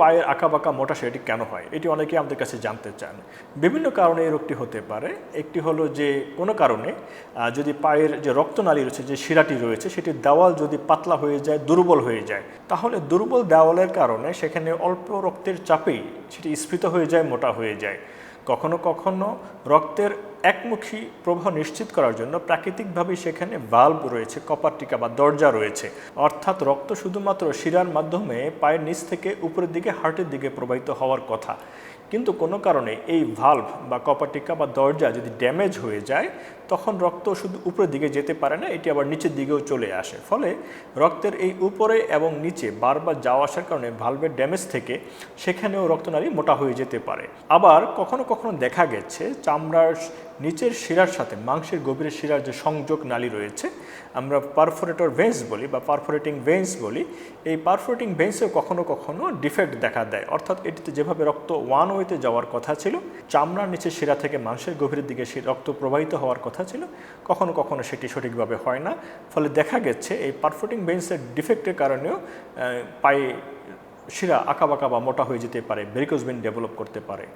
পায়ের আঁকা বাঁকা মোটা সেটি কেন হয়? এটি অনেকে আমাদের কাছে জানতে চান। বিভিন্ন কারণে এই রোগটি হতে পারে। একটি হলো যে, কোনো কারণে যদি পায়ের যে রক্তনালী রয়েছে, যে শিরাটি রয়েছে সেটির দেওয়াল যদি পাতলা হয়ে যায়, দুর্বল হয়ে যায়, তাহলে দুর্বল দেওয়ালের কারণে সেখানে অল্প রক্তের চাপেই সেটি স্ফীত হয়ে যায়, মোটা হয়ে যায়। কখনো কখনো রক্তের একমুখী প্রবাহ নিশ্চিত করার জন্য প্রাকৃতিকভাবে সেখানে ভাল্ব রয়েছে কপারটিকা বা দরজা রয়েছে। অর্থাৎ রক্ত শুধুমাত্র শিরার মাধ্যমে পায়ের নিচ থেকে উপরের দিকে হার্টের দিকে প্রবাহিত হওয়ার কথা। কিন্তু কোনো কারণে এই ভাল্ভ বা কপারটিকা বা দরজা যদি ড্যামেজ হয়ে যায়, তখন রক্ত শুধু উপরের দিকে যেতে পারে না, এটি আবার নিচের দিকেও চলে আসে। ফলে রক্তের এই উপরে এবং নিচে বারবার যাওয়া আসার কারণে ভালভের ড্যামেজ থেকে সেখানেও রক্তনালী মোটা হয়ে যেতে পারে। আবার কখনো কখনো দেখা গেছে, চামড়ার নিচের শিরার সাথে, মাংসের গভীরের শিরার যে সংযোগ নালী রয়েছে, আমরা পারফোরেটর ভেন্স বলি বা পারফোরেটিং ভেন্স বলি, এই পারফোরেটিং ভেন্সেও কখনো কখনো ডিফেক্ট দেখা দেয়। অর্থাৎ এটিতে যেভাবে রক্ত ওয়ান ওয়েতে যাওয়ার কথা ছিল, চামড়ার নিচে শিরা থেকে মাংসের গভীরের দিকে সে রক্ত প্রবাহিত হওয়ার কথা ছিল, কখনো কখনো সেটি সঠিকভাবে হয় না। ফলে দেখা গেছে, এই পারফোরেটিং ভেন্সের ডিফেক্টের কারণেও পায়ে শিরা আঁকাবাঁকা বা মোটা হয়ে যেতে পারে, ভেরিকোজ ডেভেলপ করতে পারে।